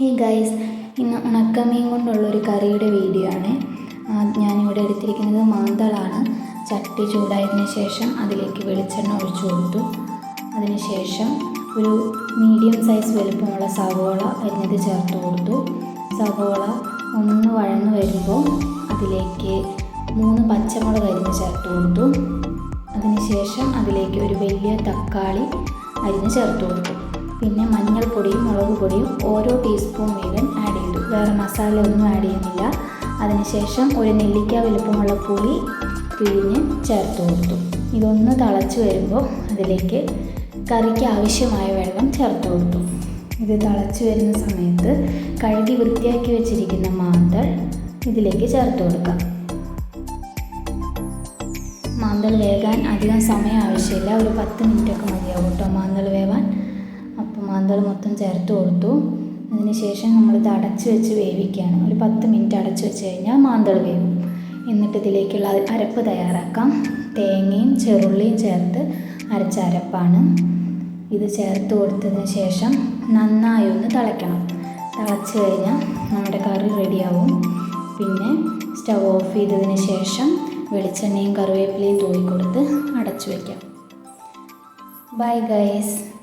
Hey guys ഇന്ന് ഉണക്കമീൻ കൊണ്ടുള്ളൊരു കറിയുടെ വീഡിയോ ആണ്. ഞാനിവിടെ എടുത്തിരിക്കുന്നത് മാന്തളാണ്. ചട്ടി ചൂടായതിനു ശേഷം അതിലേക്ക് വെളിച്ചെണ്ണ ഒഴിച്ചു കൊടുത്തു. അതിനുശേഷം ഒരു മീഡിയം സൈസ് വലുപ്പമുള്ള സവോള അരിഞ്ഞത് ചേർത്ത് കൊടുത്തു. സവോള ഒന്ന് വഴന്നു വരുമ്പോൾ അതിലേക്ക് മൂന്ന് പച്ചമുളക് അരിഞ്ഞ് ചേർത്ത് കൊടുത്തു. അതിനുശേഷം അതിലേക്ക് ഒരു വലിയ തക്കാളി അരിഞ്ഞ് ചേർത്ത് കൊടുത്തു. പിന്നെ മഞ്ഞൾപ്പൊടിയും മുളക് പൊടിയും ഓരോ ടീസ്പൂൺ വീതം ആഡ് ചെയ്തു. വേറെ മസാല ഒന്നും ആഡ് ചെയ്യുന്നില്ല. അതിനുശേഷം ഒരു നെല്ലിക്ക വലുപ്പമുള്ള പുളി പിഴിഞ്ഞ് ചേർത്ത് കൊടുത്തു. ഇതൊന്ന് തിളച്ച് വരുമ്പോൾ അതിലേക്ക് കറിക്ക് ആവശ്യമായ വെള്ളം ചേർത്ത് കൊടുത്തു. ഇത് തിളച്ച് വരുന്ന സമയത്ത് കഴുകി വൃത്തിയാക്കി വെച്ചിരിക്കുന്ന മാന്തൾ ഇതിലേക്ക് ചേർത്ത് കൊടുക്കാം. മാന്തൾ വേകാൻ അധികം സമയം ആവശ്യമില്ല. ഒരു പത്ത് മിനിറ്റൊക്കെ മതിയാവും കേട്ടോ മാന്തൾ വേവാൻ. അപ്പോൾ മാന്തൾ മൊത്തം ചേർത്ത് കൊടുത്തു. അതിന് ശേഷം നമ്മളിത് അടച്ച് വെച്ച് വേവിക്കുകയാണ്. ഒരു പത്ത് മിനിറ്റ് അടച്ച് വെച്ച് കഴിഞ്ഞാൽ മാന്തൾ വേവും. എന്നിട്ട് ഇതിലേക്കുള്ള അരപ്പ് തയ്യാറാക്കാം. തേങ്ങയും ചെറുള്ളിയും ചേർത്ത് അരച്ച അരപ്പാണ്. ഇത് ചേർത്ത് കൊടുത്തതിന് ശേഷം നന്നായി ഒന്ന് തിളയ്ക്കണം. തിളച്ച് കഴിഞ്ഞാൽ നമ്മുടെ കറി റെഡിയാവും. പിന്നെ സ്റ്റവ് ഓഫ് ചെയ്തതിന് ശേഷം വെളിച്ചെണ്ണയും കറിവേപ്പിലയും തൂക്കി കൊടുത്ത് അടച്ചു വയ്ക്കാം ബൈ ഗൈസ്.